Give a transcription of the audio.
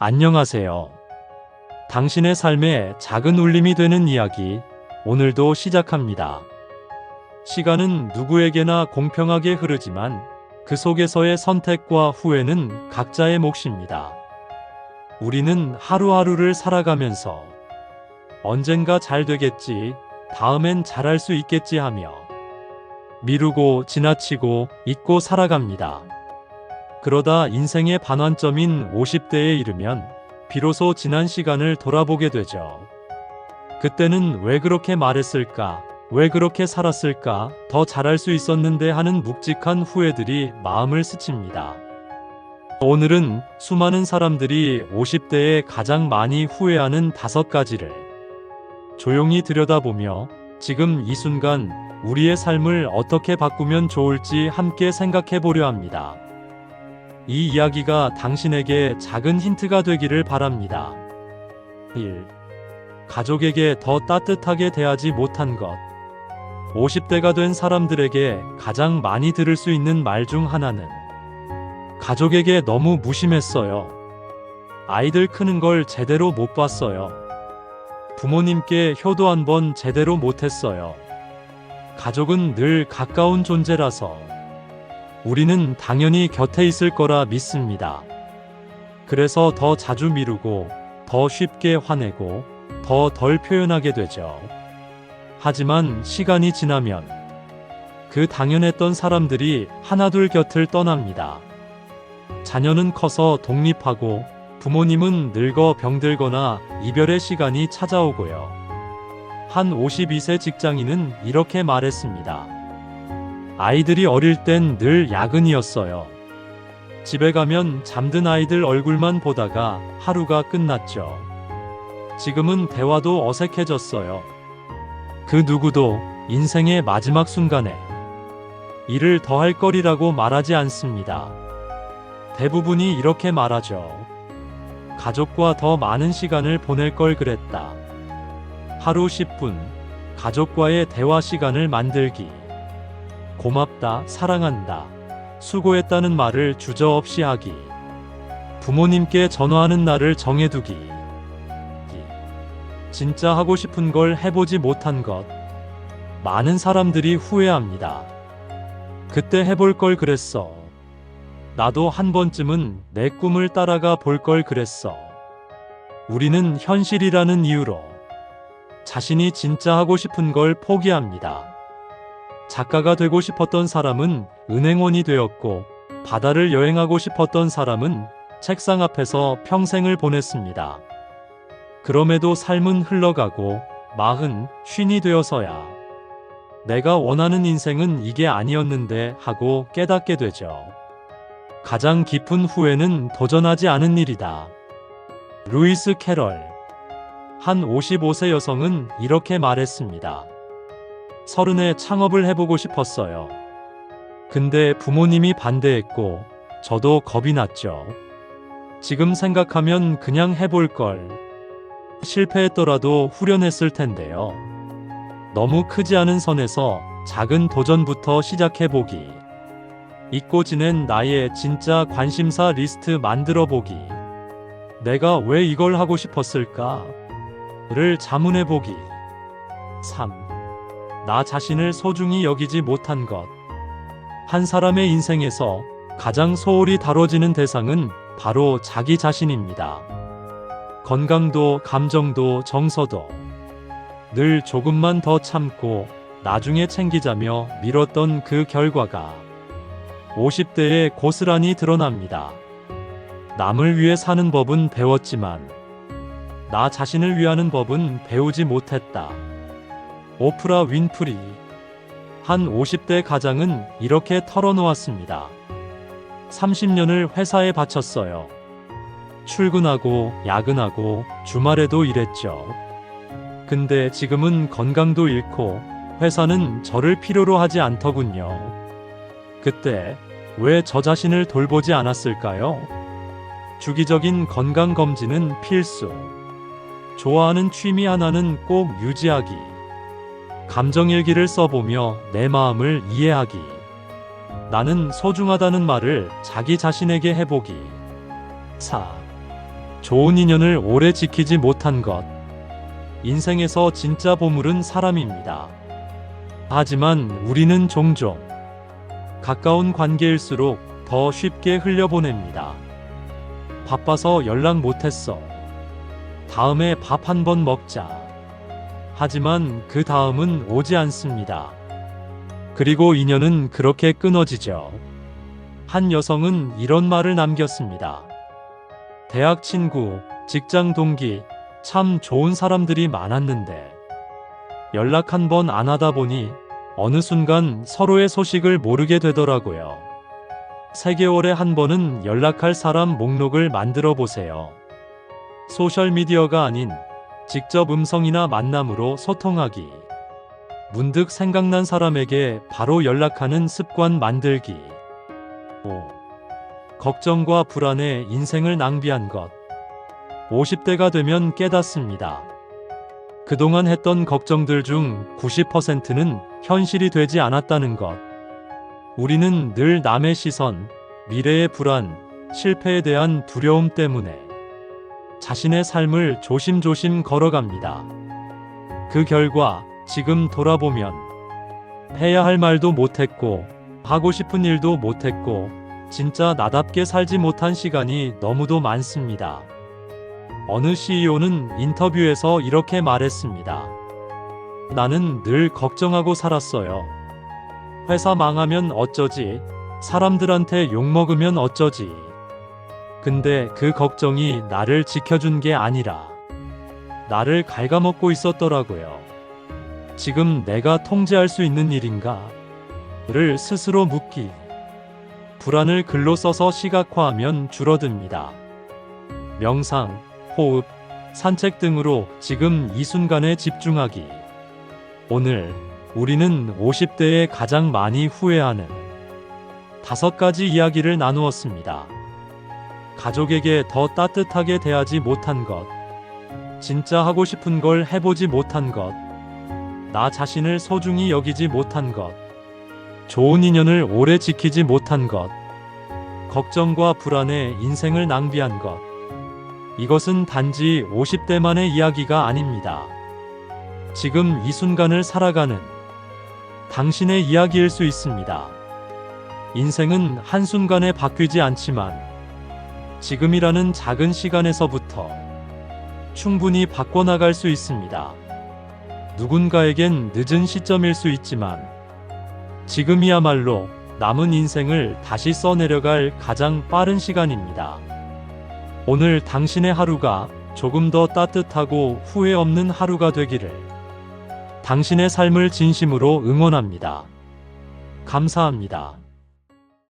안녕하세요. 당신의 삶에 작은 울림이 되는 이야기, 오늘도 시작합니다. 시간은 누구에게나 공평하게 흐르지만 그 속에서의 선택과 후회는 각자의 몫입니다. 우리는 하루하루를 살아가면서 언젠가 잘 되겠지, 다음엔 잘할 수 있겠지 하며 미루고 지나치고 잊고 살아갑니다. 그러다 인생의 반환점인 50대에 이르면 비로소 지난 시간을 돌아보게 되죠. 그때는 왜 그렇게 말했을까? 왜 그렇게 살았을까? 더 잘할 수 있었는데 하는 묵직한 후회들이 마음을 스칩니다. 오늘은 수많은 사람들이 50대에 가장 많이 후회하는 다섯 가지를 조용히 들여다보며 지금 이 순간 우리의 삶을 어떻게 바꾸면 좋을지 함께 생각해 보려 합니다. 이 이야기가 당신에게 작은 힌트가 되기를 바랍니다. 1. 가족에게 더 따뜻하게 대하지 못한 것. 50대가 된 사람들에게 가장 많이 들을 수 있는 말 중 하나는 가족에게 너무 무심했어요. 아이들 크는 걸 제대로 못 봤어요. 부모님께 효도 한 번 제대로 못했어요. 가족은 늘 가까운 존재라서 우리는 당연히 곁에 있을 거라 믿습니다. 그래서 더 자주 미루고 더 쉽게 화내고 더 덜 표현하게 되죠. 하지만 시간이 지나면 그 당연했던 사람들이 하나둘 곁을 떠납니다. 자녀는 커서 독립하고 부모님은 늙어 병들거나 이별의 시간이 찾아오고요. 한 52세 직장인은 이렇게 말했습니다. 아이들이 어릴 땐 늘 야근이었어요. 집에 가면 잠든 아이들 얼굴만 보다가 하루가 끝났죠. 지금은 대화도 어색해졌어요. 그 누구도 인생의 마지막 순간에 일을 더할 거리라고 말하지 않습니다. 대부분이 이렇게 말하죠. 가족과 더 많은 시간을 보낼 걸 그랬다. 하루 10분, 가족과의 대화 시간을 만들기. 고맙다, 사랑한다, 수고했다는 말을 주저없이 하기. 부모님께 전화하는 날을 정해두기. 진짜 하고 싶은 걸 해보지 못한 것. 많은 사람들이 후회합니다. 그때 해볼 걸 그랬어. 나도 한 번쯤은 내 꿈을 따라가 볼 걸 그랬어. 우리는 현실이라는 이유로 자신이 진짜 하고 싶은 걸 포기합니다. 작가가 되고 싶었던 사람은 은행원이 되었고, 바다를 여행하고 싶었던 사람은 책상 앞에서 평생을 보냈습니다. 그럼에도 삶은 흘러가고, 마흔, 쉰이 되어서야 내가 원하는 인생은 이게 아니었는데 하고 깨닫게 되죠. 가장 깊은 후회는 도전하지 않은 일이다. 루이스 캐럴. 한 55세 여성은 이렇게 말했습니다. 서른에 창업을 해보고 싶었어요. 근데 부모님이 반대했고, 저도 겁이 났죠. 지금 생각하면 그냥 해볼 걸. 실패했더라도 후련했을 텐데요. 너무 크지 않은 선에서 작은 도전부터 시작해보기. 잊고 지낸 나의 진짜 관심사 리스트 만들어 보기. 내가 왜 이걸 하고 싶었을까? 를 자문해 보기. 3. 나 자신을 소중히 여기지 못한 것. 한 사람의 인생에서 가장 소홀히 다뤄지는 대상은 바로 자기 자신입니다. 건강도, 감정도, 정서도. 늘 조금만 더 참고 나중에 챙기자며 미뤘던 그 결과가 50대에 고스란히 드러납니다. 남을 위해 사는 법은 배웠지만 나 자신을 위하는 법은 배우지 못했다. 오프라 윈프리 한 50대 가장은 이렇게 털어놓았습니다. 30년을 회사에 바쳤어요. 출근하고 야근하고 주말에도 일했죠. 근데 지금은 건강도 잃고 회사는 저를 필요로 하지 않더군요. 그때 왜 저 자신을 돌보지 않았을까요? 주기적인 건강 검진은 필수. 좋아하는 취미 하나는 꼭 유지하기. 감정일기를 써보며 내 마음을 이해하기. 나는 소중하다는 말을 자기 자신에게 해보기. 4. 좋은 인연을 오래 지키지 못한 것. 인생에서 진짜 보물은 사람입니다. 하지만 우리는 종종 가까운 관계일수록 더 쉽게 흘려보냅니다. 바빠서 연락 못했어. 다음에 밥 한 번 먹자. 하지만 그 다음은 오지 않습니다. 그리고 인연은 그렇게 끊어지죠. 한 여성은 이런 말을 남겼습니다. 대학 친구, 직장 동기, 참 좋은 사람들이 많았는데, 연락 한 번 안 하다 보니 어느 순간 서로의 소식을 모르게 되더라고요. 3개월에 한 번은 연락할 사람 목록을 만들어 보세요. 소셜미디어가 아닌 직접 음성이나 만남으로 소통하기. 문득 생각난 사람에게 바로 연락하는 습관 만들기. 5. 걱정과 불안에 인생을 낭비한 것. 50대가 되면 깨닫습니다. 그동안 했던 걱정들 중 90%는 현실이 되지 않았다는 것. 우리는 늘 남의 시선, 미래의 불안, 실패에 대한 두려움 때문에 자신의 삶을 조심조심 걸어갑니다. 그 결과 지금 돌아보면 해야 할 말도 못했고 하고 싶은 일도 못했고 진짜 나답게 살지 못한 시간이 너무도 많습니다. 어느 CEO는 인터뷰에서 이렇게 말했습니다. 나는 늘 걱정하고 살았어요. 회사 망하면 어쩌지? 사람들한테 욕먹으면 어쩌지? 근데 그 걱정이 나를 지켜준 게 아니라 나를 갉아먹고 있었더라고요. 지금 내가 통제할 수 있는 일인가? 를 스스로 묻기. 불안을 글로 써서 시각화하면 줄어듭니다. 명상, 호흡, 산책 등으로 지금 이 순간에 집중하기. 오늘 우리는 50대에 가장 많이 후회하는 다섯 가지 이야기를 나누었습니다. 가족에게 더 따뜻하게 대하지 못한 것, 진짜 하고 싶은 걸 해보지 못한 것, 나 자신을 소중히 여기지 못한 것, 좋은 인연을 오래 지키지 못한 것, 걱정과 불안에 인생을 낭비한 것. 이것은 단지 50대만의 이야기가 아닙니다. 지금 이 순간을 살아가는 당신의 이야기일 수 있습니다. 인생은 한순간에 바뀌지 않지만 지금이라는 작은 시간에서부터 충분히 바꿔나갈 수 있습니다. 누군가에겐 늦은 시점일 수 있지만 지금이야말로 남은 인생을 다시 써내려갈 가장 빠른 시간입니다. 오늘 당신의 하루가 조금 더 따뜻하고 후회 없는 하루가 되기를 당신의 삶을 진심으로 응원합니다. 감사합니다.